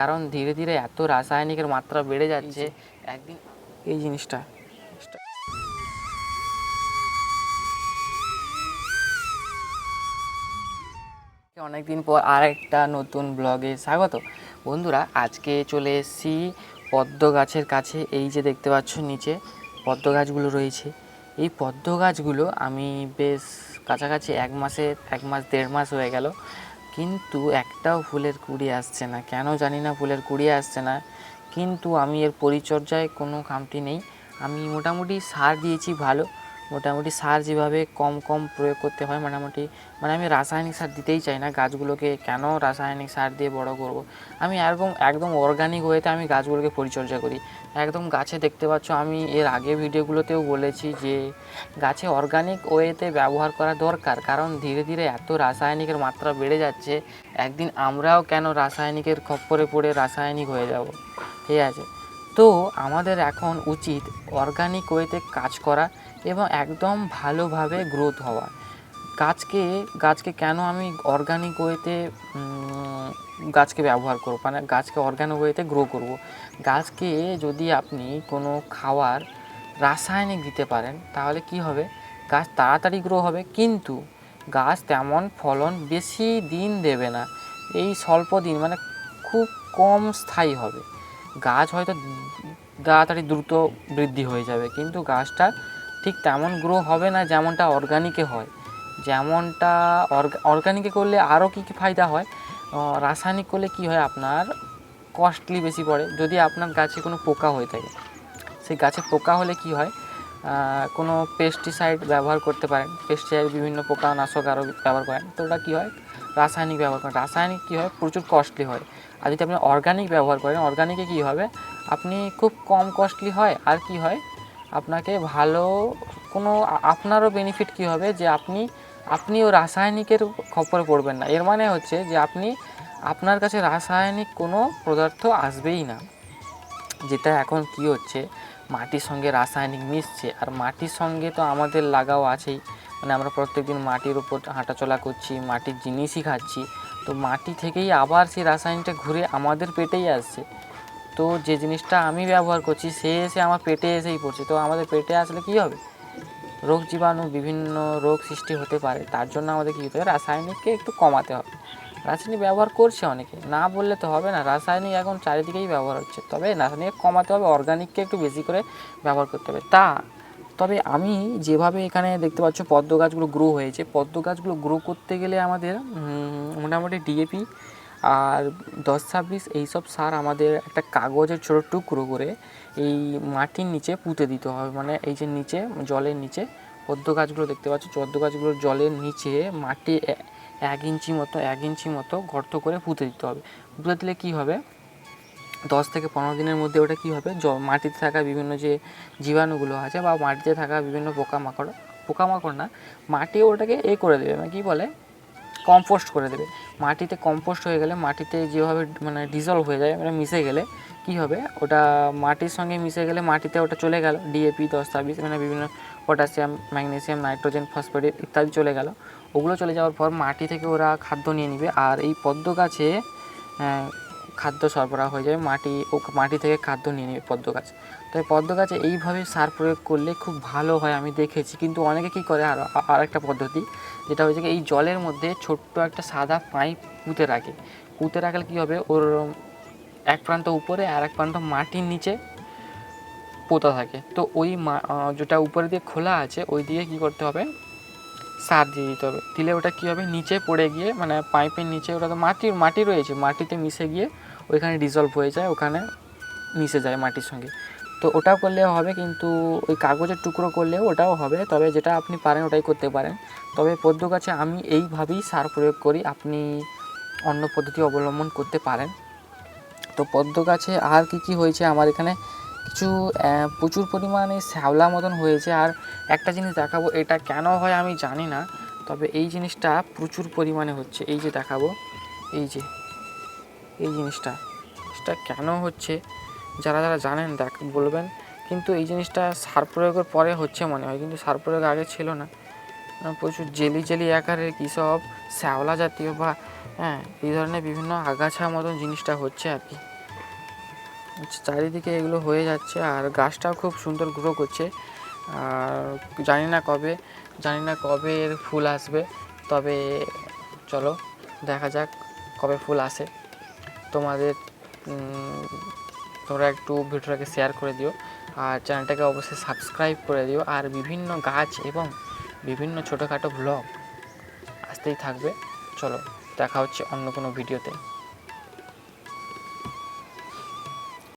কারণ ধীরে ধীরে এত রাসায়নিকের মাত্রা বেড়ে যাচ্ছে। একদিন এই জিনিসটা। অনেকদিন পর আর একটা নতুন ব্লগে স্বাগত। বন্ধুরা আজকে চলে এসেছি পদ্ম গাছের কাছে। এই যে দেখতে পাচ্ছ নিচে পদ্ম গাছগুলো রয়েছে। এই পদ্ম গাছগুলো আমি বেশ কাছাকাছি এক মাসে এক মাস দেড় মাস হয়ে গেল। কিন্তু একটাও ফুলের কুড়ি আসছে না। কেন জানি না ফুলের কুড়ি আসছে না। কিন্তু আমি এর পরিচর্যায় কোনো খামতি নেই। আমি মোটামুটি সার দিয়েছি ভালো। মোটামুটি সার যেভাবে কম কম প্রয়োগ করতে হয় মোটামুটি মানে আমি রাসায়নিক সার দিতেই চাই না গাছগুলোকে, কেন রাসায়নিক সার দিয়ে বড় করব। আমি একদম একদম অর্গানিক ওয়েতে আমি গাছগুলোকে পরিচর্যা করি। একদম গাছে দেখতে পাচ্ছ, আমি এর আগে ভিডিওগুলোতেও বলেছি যে, গাছে অর্গানিক ওয়েতে ব্যবহার করা দরকার। কারণ ধীরে ধীরে এত রাসায়নিকের মাত্রা বেড়ে যাচ্ছে, একদিন আমরাও কেন রাসায়নিকের খপ্পরে পড়ে রাসায়নিক হয়ে যাব? ঠিক আছে? তো আমাদের এখন উচিত অর্গানিক ওয়েতে কাজ করা এবং একদম ভালোভাবে গ্রোথ হওয়া গাছকে গাছকে কেন আমি অর্গানিক ওয়েতে গাছকে ব্যবহার করব? মানে গাছকে অর্গানিক ওয়েতে গ্রো করব? গাছকে যদি আপনি কোনো খাওয়ার রাসায়নিক দিতে পারেন, তাহলে কি হবে? গাছ তাড়াতাড়ি গ্রো হবে, কিন্তু গাছ তেমন ফলন বেশি দিন দেবে না। এই স্বল্প দিন মানে খুব কম স্থায়ী হবে। গাছ হয়তো তাড়াতাড়ি দ্রুত বৃদ্ধি হয়ে যাবে, কিন্তু গাছটা ঠিক তেমন গ্রো হবে না যেমনটা অর্গানিকে হয়। যেমনটা অর্গানিকে করলে আরও কী কী ফায়দা হয়? রাসায়নিক করলে কি হয় আপনার? কস্টলি বেশি পড়ে। যদি আপনার গাছে কোনো পোকা হয়ে থাকে, সেই গাছে পোকা হলে কি হয়? কোনো পেস্টিসাইড ব্যবহার করতে পারেন। পেস্টিসাইড বিভিন্ন পোকানাশক আরও ব্যবহার করেন। তো ওটা কী হয়? রাসায়নিক ব্যবহার করেন। রাসায়নিক কী হয়? প্রচুর কস্টলি হয়। আর যদি আপনি অর্গানিক ব্যবহার করেন অর্গানিকে কী হবে? আপনি খুব কম কস্টলি হয়। আর কি হয়? আপনাকে ভালো কোনো আপনারও বেনিফিট কী হবে? যে আপনি, আপনিও রাসায়নিকের খপ্পরে পড়বেন না। এর মানে হচ্ছে যে আপনি, আপনার কাছে রাসায়নিক কোনো পদার্থ আসবেই না। যেটা এখন কি হচ্ছে? মাটির সঙ্গে রাসায়নিক মিশছে। আর মাটির সঙ্গে তো আমাদের লাগাও আছেই। মানে আমরা প্রত্যেকদিন মাটির উপর হাঁটাচলা করছি, মাটির জিনিসই খাচ্ছি। তো মাটি থেকেই আবার সেই রাসায়নিকটা ঘুরে আমাদের পেটেই আসছে। তো যে জিনিসটা আমি ব্যবহার করছি, সে এসে আমার পেটে এসেই পড়ছে। তো আমাদের পেটে আসলে কি হবে? রোগ জীবাণু, বিভিন্ন রোগ সৃষ্টি হতে পারে। তার জন্য আমাদের কী হতে হবে? রাসায়নিককে একটু কমাতে হবে। রাসায়নিক ব্যবহার করছে অনেকে। না বললে তো হবে না। রাসায়নিক এখন চারিদিকেই ব্যবহার হচ্ছে। তবে রাসায়নিক কমাতে হবে অর্গানিককে একটু বেশি করে ব্যবহার করতে হবে। তা, তবে আমি যেভাবে এখানে দেখতে পাচ্ছ, পদ্ম গাছগুলো গ্রো হয়েছে। পদ্ম গাছগুলো গ্রো করতে গেলে আমাদের মোটামুটি ডিএপি আর দশ ছাব্বিশ এইসব সার আমাদের একটা কাগজের ছোটো টুকরো করে এই মাটির নিচে পুঁতে দিতে হবে। মানে এই যে নিচে, জলের নিচে পদ্ম গাছগুলো দেখতে পাচ্ছ, পদ্ম গাছগুলোর জলের নিচে মাটি এক ইঞ্চি মতো, এক ইঞ্চি মতো গর্ত করে পুঁতে দিতে হবে। পুঁতে দিলে কী হবে? দশ থেকে পনেরো দিনের মধ্যে ওটা কী হবে? জ, মাটিতে থাকা বিভিন্ন যে জীবাণুগুলো আছে বা মাটিতে থাকা বিভিন্ন পোকামাকড় পোকামাকড় না, মাটি ওটাকে এ করে দেবে। মানে কী বলে? কম্পোস্ট করে দেবে। মাটিতে কম্পোস্ট হয়ে গেলে মাটিতে যেভাবে মানে ডিজলভ হয়ে যায় মানে মিশে গেলে কি হবে? ওটা মাটির সঙ্গে মিশে গেলে মাটিতে ওটা চলে গেল ডিএপি দশ, ছাব্বিশ মানে বিভিন্ন পটাশিয়াম ম্যাগনেসিয়াম নাইট্রোজেন ফসফেট ইত্যাদি চলে গেল। ওগুলো চলে যাওয়ার পর মাটি থেকে ওরা খাদ্য নিয়ে নেবে। আর এই পদ্ম গাছে খাদ্য সরবরাহ হয়ে যাবে মাটি ও মাটি থেকে খাদ্য নিয়ে নেবে পদ্ম গাছ। তাই পদ্ম গাছে এইভাবে সার প্রয়োগ করলে খুব ভালো হয় আমি দেখেছি। কিন্তু অনেকে কী করে আর একটা পদ্ধতি, যেটা হয়েছে এই জলের মধ্যে ছোট্ট একটা সাদা পাইপ পুঁতে রাখে। পুঁতে রাখলে কী হবে? ওর এক প্রান্ত উপরে আর এক প্রান্ত মাটির নিচে পোতা থাকে। তো ওই যেটা উপরে দিয়ে খোলা আছে, ওই দিয়ে কী করতে হবে? সার দিয়ে দিতে হবে। দিলে ওটা কী হবে? নিচে পড়ে গিয়ে মানে পাইপের নিচে ওটা তো মাটির, মাটি রয়েছে, মাটিতে মিশে গিয়ে ওইখানে ডিজলভ হয়ে যায়, ওখানে মিশে যায় মাটির সঙ্গে। তো ওটাও করলেও হবে, কিন্তু ওই কাগজের টুকরো করলেও ওটাও হবে। তবে যেটা আপনি পারেন, ওটাই করতে পারেন। তবে পদ্ম গাছে আমি এইভাবেই সার প্রয়োগ করি, আপনি অন্য পদ্ধতি অবলম্বন করতে পারেন। তো পদ্ম গাছে আর কি কি হয়েছে? আমার এখানে কিছু প্রচুর পরিমাণে শ্যাওলা মতন হয়েছে। আর একটা জিনিস দেখাবো, এটা কেন হয় আমি জানি না। তবে এই জিনিসটা প্রচুর পরিমাণে হচ্ছে। এই যে দেখাবো, এই যে। এই জিনিসটা। এটা কেন হচ্ছে? যারা যারা জানেন দেখ, বলবেন। কিন্তু এই জিনিসটা সার প্রয়োগের পরে হচ্ছে মনে হয়। কিন্তু সার প্রয়োগ আগে ছিল না। প্রচুর জেলি জেলি আকারের কী সব শ্যাওলা জাতীয় বা হ্যাঁ এই ধরনের বিভিন্ন আগাছা মতন জিনিসটা হচ্ছে আর কি। চারিদিকে এগুলো হয়ে যাচ্ছে আর গাছটাও খুব সুন্দর গ্রো করছে। আর জানি না কবে, জানি না কবে এর ফুল আসবে। তবে চলো দেখা যাক কবে ফুল আসে। তোমাদের তোমরা একটু ভিডিওটাকে শেয়ার করে দিও, আর চ্যানেলটাকে অবশ্যই সাবস্ক্রাইব করে দিও, আর বিভিন্ন গাছ এবং বিভিন্ন ছোটোখাটো ব্লগ আসতেই থাকবে। চলো, দেখা হচ্ছে অন্য কোনো ভিডিওতে